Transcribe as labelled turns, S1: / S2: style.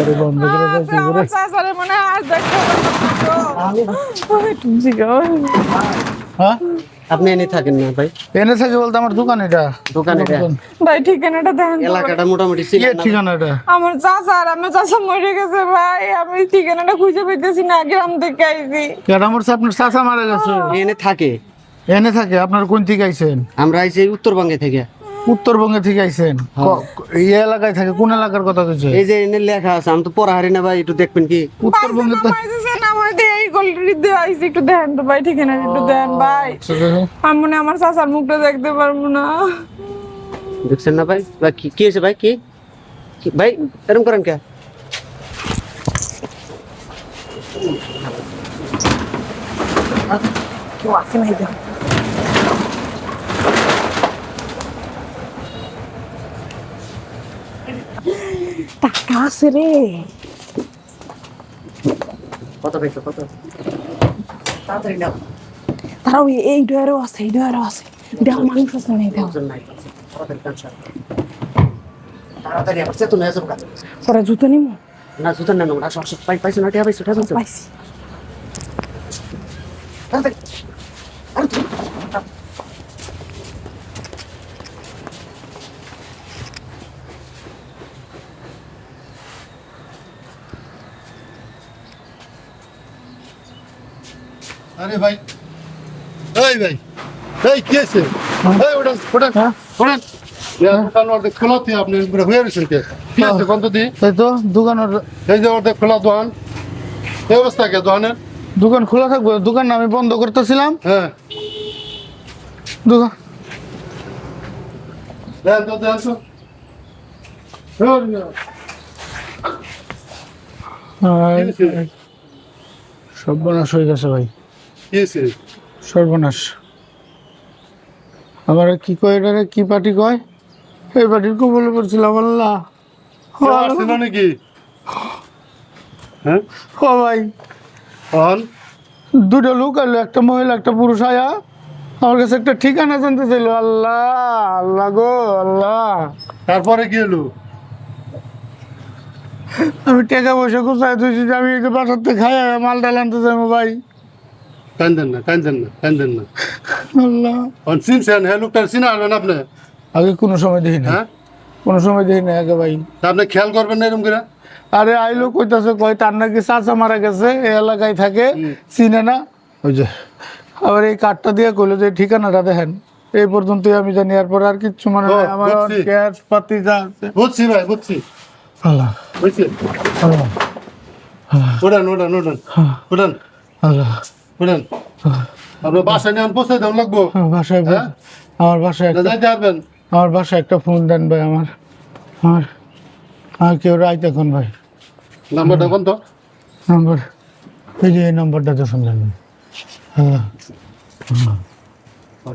S1: আরে বন্ধ করে দাও কি করে
S2: আমার মনে আর না। তুমি জিগাও।
S1: হ্যাঁ?
S3: আপনি এনে থাকেন না ভাই।
S1: এনে থাকে বলতে আমার দোকান এটা।
S3: দোকান এটা?
S2: ভাই ঠিকানাটা দেন।
S3: এলাকাটা মোটামুটি
S1: কি
S3: চিনেন না?
S1: ঠিকানা এটা।
S2: আমার চাচা আর আমার চাচা মরে গেছে ভাই। আমি ঠিকানাটা খুঁজে পেতেছি না গ্রাম থেকে আইছি।
S1: এটা আমার আপনার চাচা মারা গেছে।
S3: এনে থাকে।
S1: এনে থাকে আপনার কোন থেকে আইছেন?
S3: আমরা আইছি উত্তরবঙ্গে থেকে।
S1: উত্তরবঙ্গে থেকে আইছেন? ক- এই এলাকায় থাকে কোন এলাকার কথা কইছে?
S3: এই যে এনে লেখা আছে আমি তো পড়া হারি না ভাই একটু দেখবেন কি?
S1: উত্তরবঙ্গে তো
S2: একটু দেন তো ভাই ঠিকানা একটু দেন ভাই। আমি মনে হয় আমার চাচার মুখটা দেখতে পারব না।
S3: দেখছেন না ভাই? ভাই কি কি হয়েছে ভাই কি? কি- ভাই এরকম করেন কে?
S2: কেউ আসে নাই টাকা আছে রে।
S3: কত পাইছো কত? তাড়াতাড়ি নাও।
S2: তারাও এই ডয়ারও আছে এই ডয়ারও আছে। দেহ মানুষ আছে নাই
S3: নাই তাড়াতাড়ি আবার চেতন যাব
S2: পরে জুতো নিমু?
S3: না জুতা না না আসো আসো পাই পাইছো না টিয়া পাইছো টিয়া পাইছো?
S2: পাইছি।
S3: তাড়াতাড়ি। আরে
S4: ভাই। এই ভাই এই কি আছে এই দোকান খোলা
S1: দোকানের
S4: এই অর্ধেক খোলা দোকান।
S1: খোলা থাকবে দোকান আমি বন্ধ করতেছিলাম।
S4: হ্যাঁ।
S1: দোকান
S4: হয়েছে?
S1: সর্বনাশ হয়ে গেছে ভাই। সর্বনাশ। আমার কি কয় এটা রে? কি পার্টি কয়? এই পার্টির কবলে পড়ছিলাম আল্লাহ। আল্লাহ।
S4: আসছিল নাকি? হ্যাঁ?
S1: ও ভাই।
S4: অন
S1: দুটো লোক এলো একটা মহিলা একটা পুরুষ আয়া। আমার কাছে একটা ঠিকানা জানতে চাইলো আল্লাহ আল্লাহ গো আল্লাহ।
S4: তারপরে কি হলো?
S1: আমি টাকা পয়সা কোথায় তুই আমি থেকে খাই মাল ডাল আনতে যাব ভাই।
S4: কান্দেন না কান্দেন না কান্দেন না।
S1: আল্লাহ।
S4: অন চিনছেন হ্যাঁ লোকটার চিনা হবেন আপনি?
S1: আগে কোনো সময় দেখি না
S4: হ্যাঁ?
S1: কোনো সময় দেখি না আগে ভাই।
S4: আপনি খেয়াল করবেন না এরকম করে?
S1: আরে আইলো কইতাছে কয় তার নাকি চাচা মারা গেছে এই এলাকায় থাকে চিনে না। ওই যে আবার এই কার্ডটা দিয়ে কইলো যে ঠিকানাটা দেখেন। এই পর্যন্তই আমি জানি এরপর আর কিচ্ছু মনে নাই। আমার
S4: বুঝছি।
S1: ক্যাশ পাতি যা আছে।
S4: বুঝছি ভাই বুঝছি।
S1: আল্লাহ।
S4: বুঝছি?
S1: আল্লাহ।
S4: ওড়ান ওড়ান ওড়ান ওড়ান
S1: আল্লাহ।
S4: ওড়ান আপনার বাসায় নিয়ে পৌঁছে দেন লাগবো।
S1: আমার বাসায়
S4: হ্যাঁ?
S1: আমার বাসায় একটা
S4: যাইতে পারবেন।
S1: আমার বাসায় একটা ফোন দেন ভাই আমার। আমার আর কেউ রাইত এখন ভাই।
S4: নাম্বারটা কোন তো
S1: নাম্বার এই যে এই নাম্বারটা ফোন দেন হ্যাঁ।